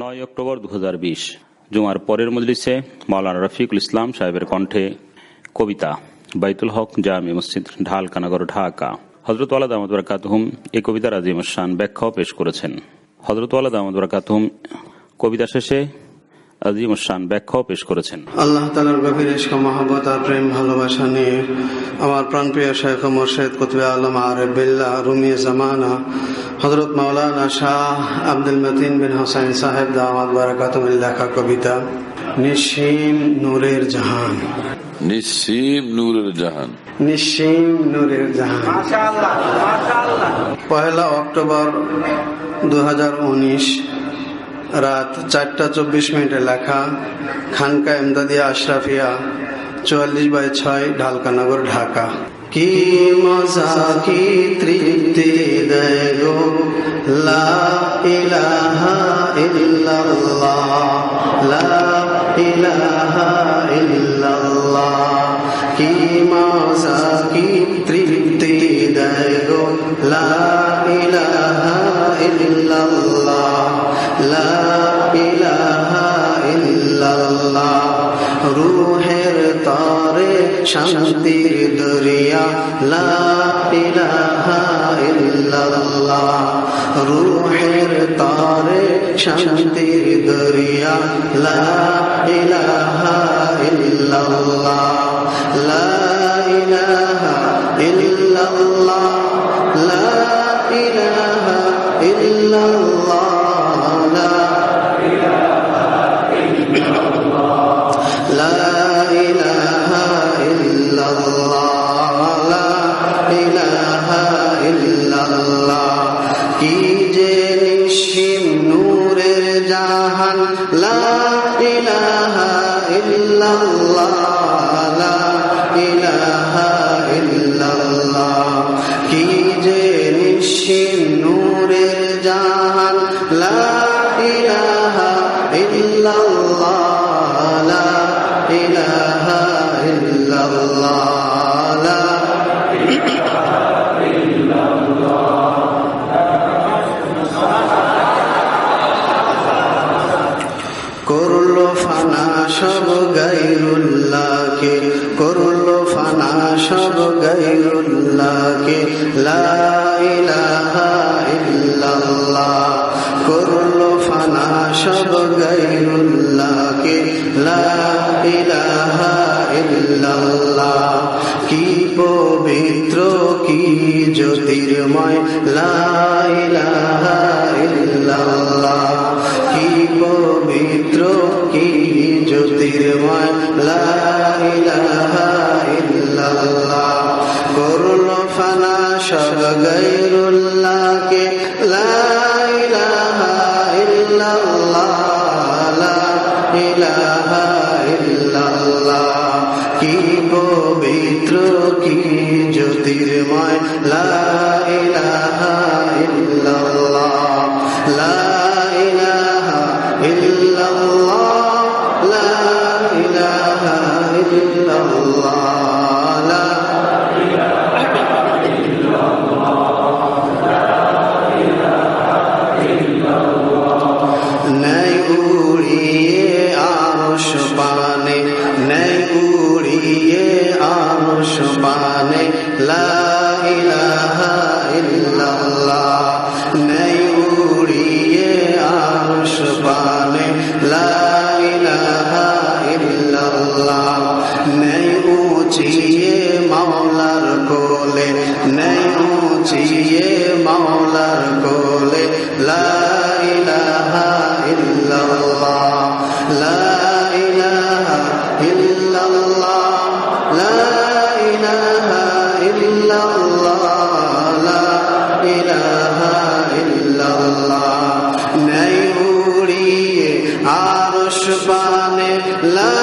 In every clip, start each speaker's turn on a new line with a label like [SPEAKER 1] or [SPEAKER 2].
[SPEAKER 1] নয় অক্টোবর দু হাজার বিশ, জুমার পরের মজলিসে মাওলানা রফিকুল ইসলাম সাহেবের কণ্ঠে কবিতা, বাইতুল হক জামি মসজিদ ঢাল কানাগর ঢাকা। হজরত আলাদ আহমদ বরাকাতহুম এই কবিতার আজিম শান ব্যাখ্যাও পেশ করেছেন। হজরত আলাদ আহমদ বরাকাতহুম কবিতা শেষে আজিম শান ব্যাখ্যাও পেশ করেছেন।
[SPEAKER 2] আল্লাহ তালার গভীর মহাবত আর প্রেম, ভালোবাসা নিয়ে আমার প্রাণপ্রিয় শেখ মোর্শেদ কুতবে আলম আরে বিল্লা রুমি জামানা হজরত মাওলানা শাহ আব্দুল মতিন বিন হোসেন সাহেব দামাদ বারাকাতুমিল লেখা কবিতা নিসীম নূরের জাহান।
[SPEAKER 3] নিসিম নূরের জাহান।
[SPEAKER 2] নিসীম নূরের জাহান। পয়লা অক্টোবর দু রাত চারটা চব্বিশ মিনিটে লেখা খানকা এমদাদিয়া আশরাফিয়া চুয়াল্লিশ বাই ছয় ঢালকানগর ঢাকা। কি মজা কি তৃপ্তি দেয় গো লা লা কি মজা কি তৃপ্তি দেয় গো লা ইলাহা ইল্লাল্লাহ লা রুহের তারে শান্তির দরিয়া লা ইলাহা ইল্লাল্লাহ। রুহের তারে শান্তির দরিয়া লা ইলাহা ইল্লাল্লাহ। জাহান লা ইলাহা ইল্লাল্লাহ লা ইলাহা ইল্লাল্লাহ কি যে নিশিম নূরের জাহান? লা ইলাহা ইল্লাল্লাহ। লা ইলাহা ইল্লাল্লাহ। লা সব গাইরুল্লাহকে করল ফানা, সব গাইরুল্লাহকে ফানা, সব গাইরুল্লাহকে লাইলাহা কি পবিত্র, কি জ্যোতির্ময়, লা ইলাহা ইল্লাল্লাহ। কি পবিত্র, কি জ্যোতির্ময় লা করল ফানা সব গৈরুল্লাহকে লা লা কি পবিত্র, কি জ্যোতির্ময় লা ইলাহা ইল্লাল্লাহ। লা লা ইল্লাল্লাহ। নেই উঁচিয়ে মাওলার কোলে নেই উঁচিয়ে মাওলার কোলে পানে লা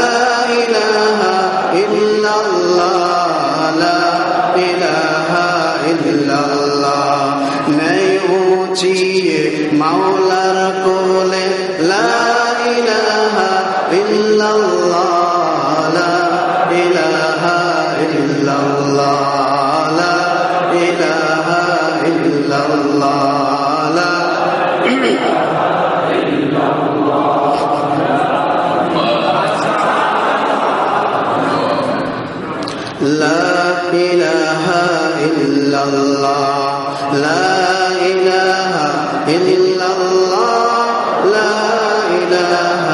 [SPEAKER 2] ইলাহা ইল্লাল্লাহ الله. لا إله إلا الله. لا إله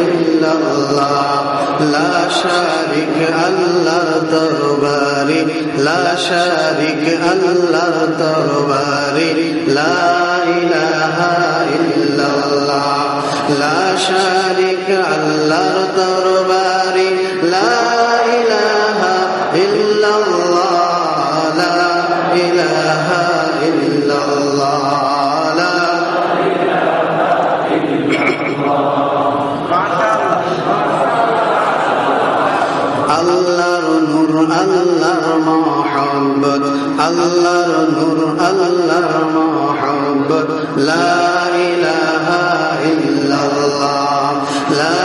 [SPEAKER 2] إلا الله لا شريك ترباري لا شريك لا إله إلا الله. لا شريك الله ترباري আল্লাহর নূর আল্লাহর মহব্বত লা ইলাহা ইল্লাল্লাহ লা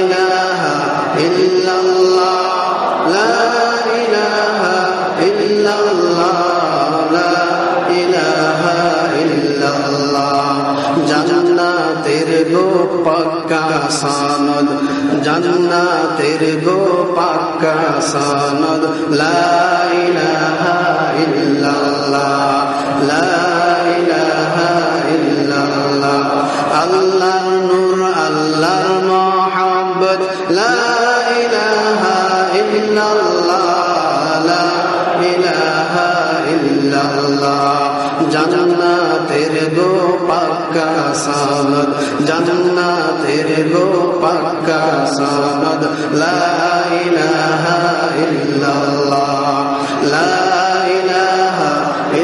[SPEAKER 2] ইলাহা ইল্লাল্লাহ লা ইলাহা ইল্লাল্লাহ লা ইলাহা ইল্লাল্লাহ জান্নাতের গো পাক্কা সনদ জান্নাতের গো পাক্কা সনদ লা ইলাহা ইল্লাল্লাহ জান্নাতের গো পাক্কা সনদ জান্নাতের গো পাক্কা সনদ লা ইলাহা ইল্লাল্লাহ লা ইলাহা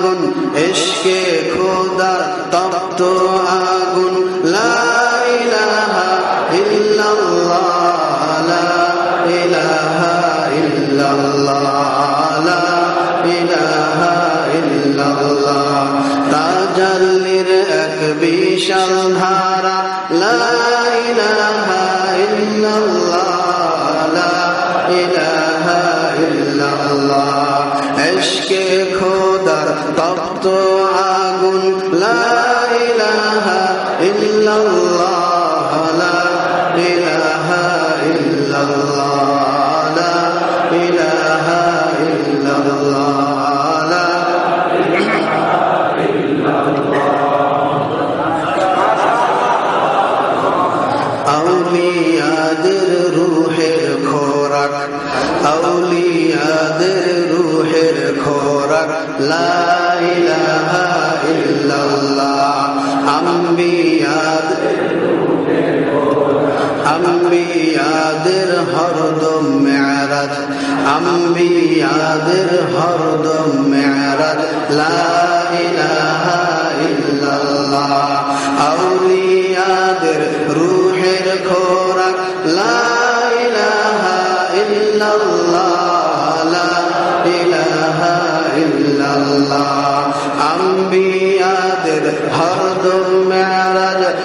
[SPEAKER 2] আগুন, এশকে খোদার তপ্ত আগুন, লা ইলাহা ইল্লাল্লাহ, লা ইলাহা ইল্লাল্লাহ, লা ইলাহা ইল্লাল্লাহ তাজাল্লির এক বিশাল ধারা, লা ইল্লাল্লাহ, লা ইলাহা ইল্লাল্লাহ খোদার তপ্ত আগুন লা ইলাহা ইল্লাল্লাহ লা ইলাহা ইল্লাল্লাহ লা ইলাহা ইল্লাল্লাহ লা আউলিয়াদের রুহের খোরাক আউলিয়াদের রুহের খোরাক, লা ইলাহা ইল্লাল্লাহ। আম্বিয়াদ, আম্বিয়াদের হরদম মেরাজ, আম্বিয়াদের হরদম মেরাজ, লা ইল্লাল্লাহ। আউলিয়াদের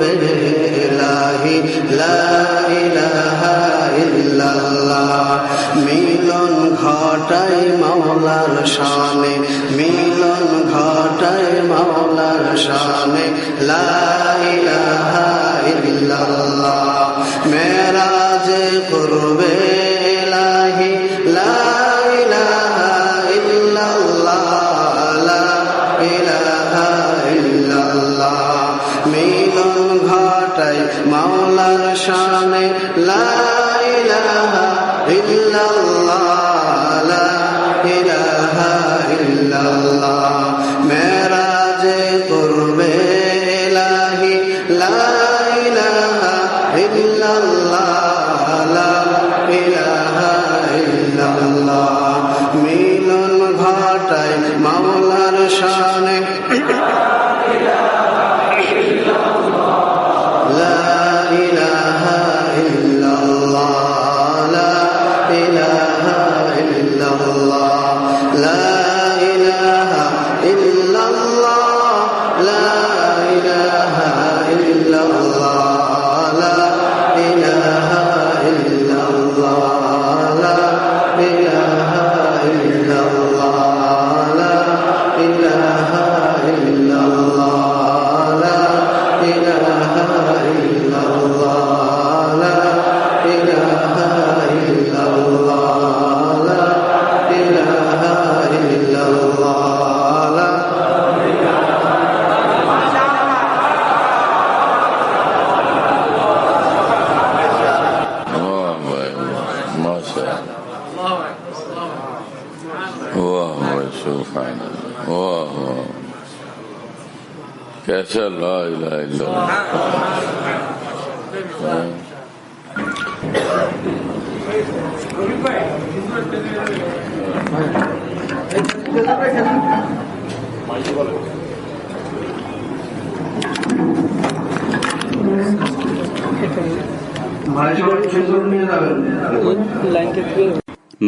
[SPEAKER 2] পূর্বে এলাহি লা ইলাহা ইল্লাল্লাহ। মিলন ঘটায় মাওলার শানে, মিলন ঘটায় মাওলার শানে, লা ইলাহা ইল্লাল্লাহ। মেরাজ করবে ইলাহি, লা মাওলার শানে লা ইলাহা ইল্লাল্লাহ, লা ইলাহা ইল্লাল্লাহ, মেরাজে করবে ইলাহি লা ইলাহা ইল্লাল্লাহ, মিলন ঘটায় মাওলার শানে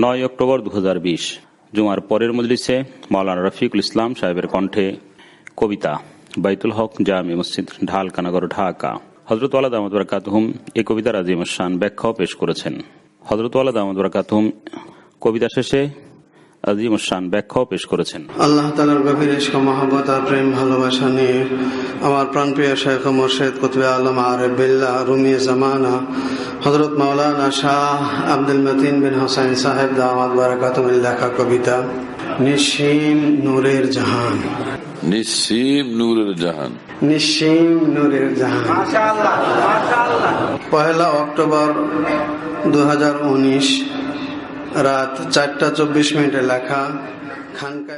[SPEAKER 2] নয়
[SPEAKER 1] অক্টোবর দু হাজার বিশ জুমার পরের মজলিসে মৌলানা রফিকুল ইসলাম সাহেবের কণ্ঠে কবিতা। বাইতুল হক জামি মসজিদ ঢাল কানাগর ঢাকা। হজরত আলাদ আহমদ বরকাতহুম এই কবিতার আজিম শান ব্যাখ্যাও পেশ করেছেন। হজরত আলাদ আহমদ বরকাতহুম কবিতা শেষে আজিম শান ব্যাখ্যাও পেশ করেছেন।
[SPEAKER 2] আল্লাহ তালার গভীর ইস্ক মহাব্বত আর প্রেম ভালোবাসা নিয়ে আমার প্রাণপ্রিয় শেখ মোর্শেদ কুতবে আলম আরেফ বিল্লাহ রুমি জামানা হজরত মাওলানা শাহ আব্দুল মতিন বিন হোসেন সাহেব দামাদ বারাকাতুমের লেখা কবিতা নিসীম নূরের জাহান।
[SPEAKER 3] নিসিম নূরের জাহান।
[SPEAKER 2] নিসীম নূরের জাহান। পহেলা অক্টোবর দু হাজার উনিশ রাত চারটা চব্বিশ মিনিটে লেখা খানকা